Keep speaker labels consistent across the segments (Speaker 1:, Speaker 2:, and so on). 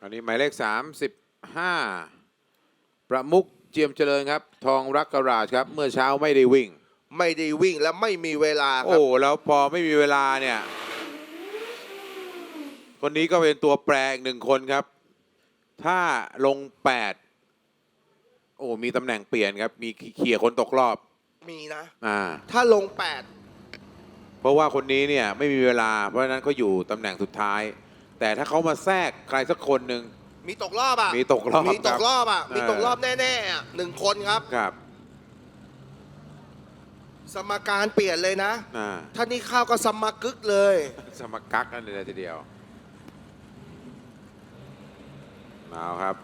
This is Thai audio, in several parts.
Speaker 1: อันนี้หมายเลข 35 ประมุกเจียมเจริญครับ ทองรักกราชครับ เมื่อเช้าไม่ได้วิ่ง
Speaker 2: ไม่ได้วิ่งและไม่มีเวลาครั
Speaker 1: โอ้
Speaker 2: บ
Speaker 1: แล้วพอไม่มีเวลาเนี่ย คนนี้ก็เป็นตัวแปรอีกหนึ่งคนครับ ถ้าลง 8 โอ้ มีตำแหน่งเปลี่ยนครับ มีเขี่ยคนตกรอบ
Speaker 2: มีนะ
Speaker 1: อ่า
Speaker 2: ถ้าลง
Speaker 1: เพราะว่าคนนี้เนี่ยไม่มีเวลา เพราะฉะนั้นเขาอยู่ตำแหน่งสุดท้าย แต่ถ้าเขามาแทรกใครสักคนหนึ่ง
Speaker 2: 8มีตกรอบอะ
Speaker 1: มีตกรอบ
Speaker 2: มีตกรอบอะ
Speaker 1: ครับ
Speaker 2: มีตกรอบแน่ๆอะหนึ่งคนครับ
Speaker 1: ครับ
Speaker 2: สมการเปลี่ยนเลยนะ
Speaker 1: อ่า
Speaker 2: ถ้านี่เข้าก็สมกึกเลย
Speaker 1: สมกักกันเลยทีเดียวเอาครับ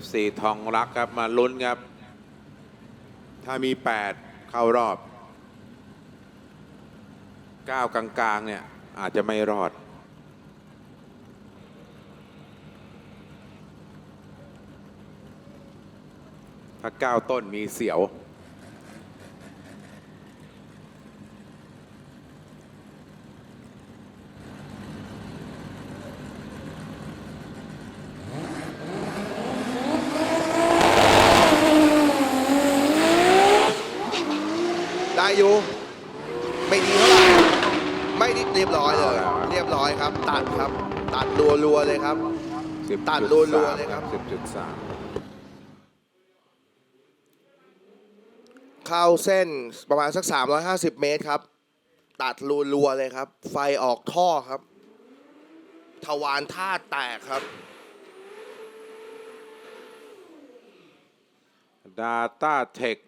Speaker 1: FC ทองรักครับมาลุ้นครับ ถ้ามี 8 เข้ารอบ 9 กลางๆเนี่ยอาจจะไม่รอด ถ้า9ต้นมีเสียว
Speaker 2: ได้อยู่ ไม่ดีเท่าไหร่ไม่ดีเรียบร้อยเลย
Speaker 1: เอาแล้ว
Speaker 2: เรียบร้อยครับ ตัดครับ ตัดรัวๆเลยครับ
Speaker 1: 10.3
Speaker 2: ตัดรัวๆเลยครับ
Speaker 1: 10.3
Speaker 2: เข้าเส้นประมาณสัก 350 เมตรครับ ตัดรูรัวเลยครับ ไฟออกท่อครับ ทวารธาตุแตกครับ
Speaker 1: Data Tech